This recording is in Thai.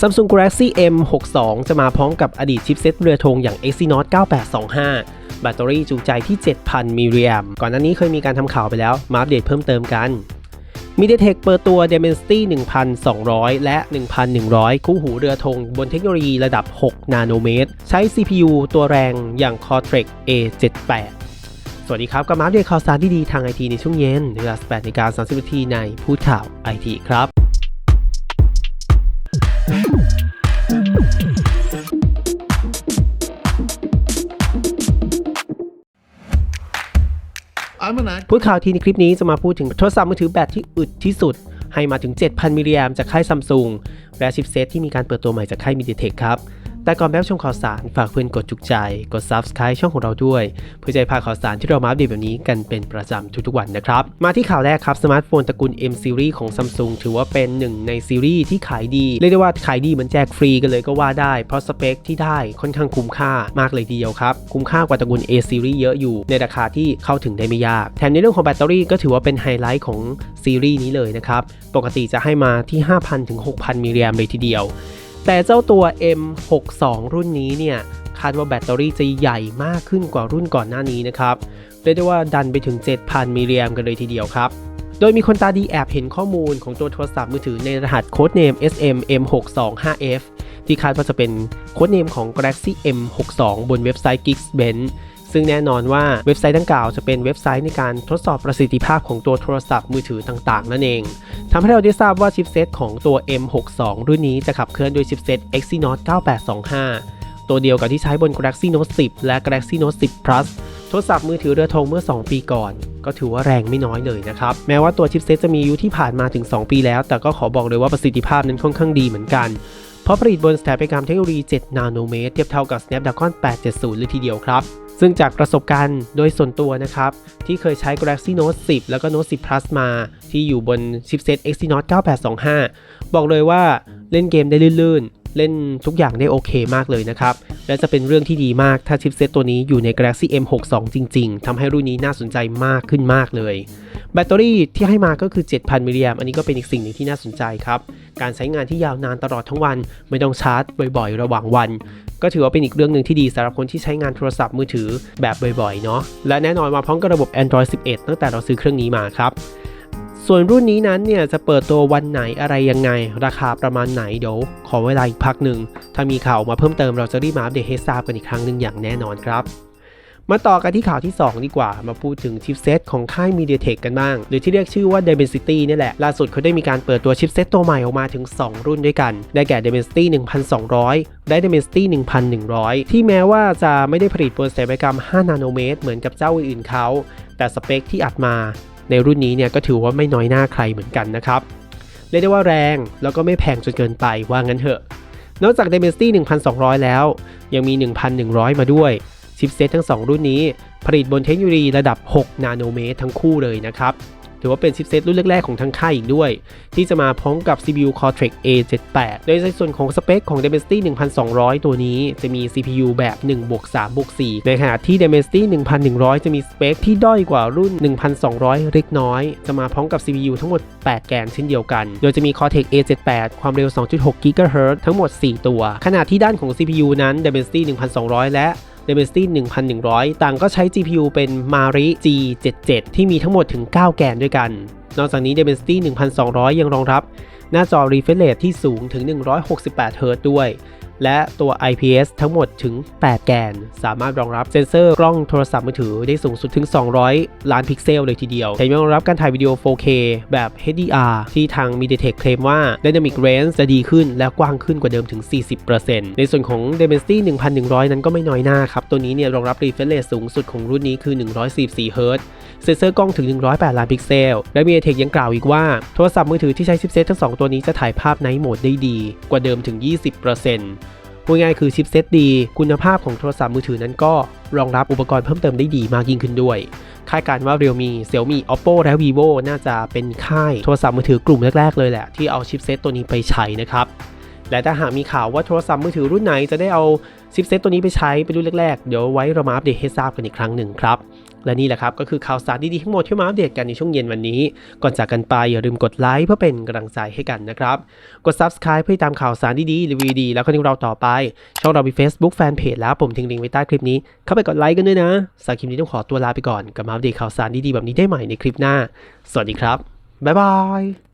Samsung Galaxy M62 จะมาพร้อมกับอดีตชิปเซ็ตเรือธงอย่าง Exynos 9825 แบตเตอรี่จุใจที่ 7,000 มิลลิแอมก่อนหน้านี้เคยมีการทำข่าวไปแล้ว มาอัปเดตเพิ่มเติมกัน MediaTek เปิดตัว Dimensity 1200 และ 1100 คู่หูเรือธงบนเทคโนโลยีระดับ 6 นาโนเมตร ใช้ CPU ตัวแรงอย่าง Cortex A78 สวัสดีครับ กับมาอัปเดตข่าวสารที่ดีทางไอทีในช่วงเย็นเวลา18นาฬิกา30นาทีในพูดข่าวไอทีครับ พูดข่าวทีในคลิปนี้จะมาพูดถึงโทรศัพท์มือถือแบตที่อึดที่สุด ให้มาถึง 7,000 มิลลิแอมจากค่ายซัมซุงและชิปเซตที่มีการเปิดตัวใหม่จากค่ายมิดิเทคครับ แต่ก่อนแป๊บชมข่าวสารฝากเพื่อนกดจุกใจ กด Subscribe ช่องของเราด้วย เพื่อจะพาข่าวสารที่เรามาอัปเดตแบบนี้กันเป็นประจำทุกๆวันนะครับ มาที่ข่าวแรกครับสมาร์ทโฟนตระกูล M Series ของ Samsung ถือว่าเป็นหนึ่งในซีรีส์ที่ขายดีเรียกได้ว่าขายดีเหมือนแจกฟรีกันเลยก็ว่าได้ เพราะสเปคที่ได้ค่อนข้างคุ้มค่ามากเลยทีเดียวครับ คุ้มค่ากว่าตระกูล A Series เยอะอยู่ในราคาที่เข้าถึงได้ไม่ยาก แถมในเรื่องของแบตเตอรี่ก็ถือว่าเป็นไฮไลท์ของซีรีส์นี้เลยนะครับปกติจะให้มาที่ 5,000ถึง6,000มิลลิแอมเลยทีเดียว แต่เจ้าตัว M62 รุ่นนี้เนี่ยคาดว่าแบตเตอรี่จะใหญ่มากขึ้นกว่ารุ่นก่อนหน้านี้นะครับเรียกได้ว่าดันไปถึง 7,000มิลลิแอมกันเลยทีเดียวครับ โดยมีคนตาดีแอบเห็นข้อมูลของตัวโทรศัพท์มือถือในรหัสโค้ดเนม SM M625F ที่คาดว่าจะเป็นโค้ดเนมของ Galaxy M62 บนเว็บไซต์ Geekbench ซึ่งแน่นอนว่าเว็บไซต์ดังกล่าวจะเป็นเว็บไซต์ในการทดสอบประสิทธิภาพของตัวโทรศัพท์มือถือต่างๆ นั่นเองทำให้เราได้ทราบว่าชิปเซตของตัว M62 รุ่นนี้จะขับเคลื่อนโดยชิปเซต Exynos 9825 ตัวเดียวกับที่ใช้บน Galaxy Note 10 และ Galaxy Note 10 Plus โทรศัพท์มือถือเรือธงเมื่อ 2 ปีก่อน ก็ถือว่าแรงไม่น้อยเลยนะครับ แม้ว่าตัวชิปเซตจะมีอายุที่ผ่านมาถึง 2 ปีแล้ว แต่ก็ขอบอกเลยว่าประสิทธิภาพนั้นค่อนข้างดีเหมือนกัน เพราะผลิตบนสถาปัตยกรรมเทคโนโลยี 7 นาโนเมตร เทียบเท่ากับ Snapdragon 870 เลยทีเดียวครับ ซึ่งจากประสบการณ์โดยส่วนตัวนะครับ ที่เคยใช้ Galaxy Note 10 แล้วก็ Note 10 Plus มา ที่อยู่บนชิปเซต Exynos 9825 บอกเลยว่าเล่นเกมได้ลื่น เล่นทุกอย่างได้โอเคมากเลยนะครับ และจะเป็นเรื่องที่ดีมากถ้าชิปเซตตัวนี้อยู่ใน Galaxy M62 จริง ๆทำให้รุ่นนี้น่าสนใจมากขึ้นมากเลย แบตเตอรี่ที่ให้มาก็คือ 7,000มิลลิแอมอันนี้ก็เป็นอีกสิ่งหนึ่งที่น่าสนใจครับ การใช้งานที่ยาวนานตลอดทั้งวัน ไม่ต้องชาร์จบ่อยๆ ระหว่างวัน ก็ถือว่าเป็นอีกเรื่องหนึ่งที่ดีสำหรับคนที่ใช้งานโทรศัพท์มือถือแบบบ่อยๆเนาะและแน่นอนมาพร้อมกับระบบ Android 11 ตั้งแต่เราซื้อเครื่องนี้มาครับ ส่วนรุ่นนี้นั้นเนี่ยจะเปิดตัววันไหนอะไรยังไง ราคาประมาณไหนเดี๋ยวขอเวลาอีกพักหนึ่ง ถ้ามีข่าวมาเพิ่มเติมเราจะรีบมาอัปเดตให้ทราบกันอีกครั้งหนึ่งอย่างแน่นอนครับ มาต่อกันที่ข่าวที่ 2 ดีกว่า มาพูดถึงชิปเซตของค่าย MediaTek กันบ้าง หรือที่เรียกชื่อว่า Dimensity นี่แหละ ล่าสุดเขาได้มีการเปิดตัวชิปเซตตัวใหม่ออกมาถึง 2 รุ่นด้วยกัน ได้แก่ Dimensity 1200 และ Dimensity 1100 ที่แม้ว่าจะไม่ได้ผลิตบนสถาปัตยกรรม 5 นาโนเมตร เหมือนกับเจ้าอื่นๆเขาแต่สเปคที่อัดมา ในรุ่นนี้เนี่ยก็ถือว่าไม่น้อยหน้าใครเหมือนกันนะครับ เรียกได้ว่าแรงแล้วก็ไม่แพงจนเกินไปว่างั้นเถอะ นอกจาก Dimensity 1200 แล้ว ยังมี 1100 มาด้วยชิปเซตทั้ง 2 รุ่นนี้ ผลิตบนเทคโนโลยีระดับ 6 นาโนเมตรทั้งคู่เลยนะครับ ถือว่าเป็นชิปเซตรุ่นแรกๆของทั้งค่ายอีกด้วย ที่จะมาพร้อมกับ CPU Cortex A78 โดยในส่วนของสเปคของ Dimensity 1200 ตัวนี้จะมี CPU แบบ1บวก3บวก4ในขณะที่ Dimensity 1100 จะมีสเปคที่ด้อยกว่ารุ่น 1200 เล็กน้อย จะมาพร้อมกับ CPU ทั้งหมด 8 แกนเช่นเดียวกัน โดยจะมี Cortex A78 ความเร็ว 2.6 GHz ทั้งหมด 4 ตัว ขณะที่ด้านของ CPU นั้น Dimensity 1200 และ Dimensity 1100 ต่างก็ใช้ GPU เป็น Mari G77 ที่มีทั้งหมดถึง 9 แกนด้วยกัน นอกจากนี้ Dimensity 1200 ยังรองรับ หน้าจอ refresh rate ที่สูงถึง 168 Hz ด้วย และตัว IPS ทั้งหมดถึง 8 แกน สามารถรองรับเซ็นเซอร์กล้องโทรศัพท์มือถือได้สูงสุดถึง 200 ล้านพิกเซลเลยทีเดียวแถมยังรองรับการถ่ายวิดีโอ 4K แบบ HDR ที่ทาง MediaTek เคลมว่า Dynamic Range จะดีขึ้นและกว้างขึ้นกว่าเดิมถึง 40%ในส่วนของ Dimensity 1100 นั้นก็ไม่น้อยหน้าครับ ตัวนี้เนี่ยรองรับ refresh rate สูงสุดของรุ่นนี้คือ 144 Hz เซ็นเซอร์กล้องถึง 108 ล้านพิกเซล และ MediaTek ยังกล่าวอีกว่า โทรศัพท์มือถือที่ใช้ชิปเซตทั้ง 2 ตัวนี้จะถ่ายภาพ Night Mode ได้ดี กว่าเดิมถึง 20% พูดง่ายคือชิปเซตดี คุณภาพของโทรศัพท์มือถือนั้นก็รองรับอุปกรณ์เพิ่มเติมได้ดีมากยิ่งขึ้นด้วย คาดการณ์ว่า Realme Xiaomi Oppo และ Vivo น่าจะเป็นค่ายโทรศัพท์มือถือ กลุ่มแรก ๆ เลยแหละ ที่เอาชิปเซตตัวนี้ไปใช้นะครับ และถ้าหากมีข่าวว่าโทรศัพท์มือถือรุ่นไหนจะได้เอาชิปเซตตัวนี้ไปใช้เป็นรุ่นแรกๆ เดี๋ยวไว้เรามาอัปเดตให้ทราบกันอีกครั้งหนึ่งครับ และนี่แหละครับก็คือข่าวสารดีๆทั้งหมดที่มาอัปเดตกันในช่วงเย็นวันนี้ ก่อนจากกันไปอย่าลืมกดไลค์เพื่อเป็นกำลังใจให้กันนะครับ กด subscribe เพื่อตามข่าวสารดีๆรีวิวดีแล้วก็นิวเราต่อไป ช่องเรามี Facebook Fanpage แล้วผมทิ้งลิงก์ไว้ใต้คลิปนี้ เข้าไปกดไลค์กันด้วยนะสำหรับคลิปนี้ต้องขอตัวลาไปก่อนกลับมาอัปเดตข่าวสารดีๆแบบนี้ได้ใหม่ในคลิปหน้า สวัสดีครับบ๊ายบาย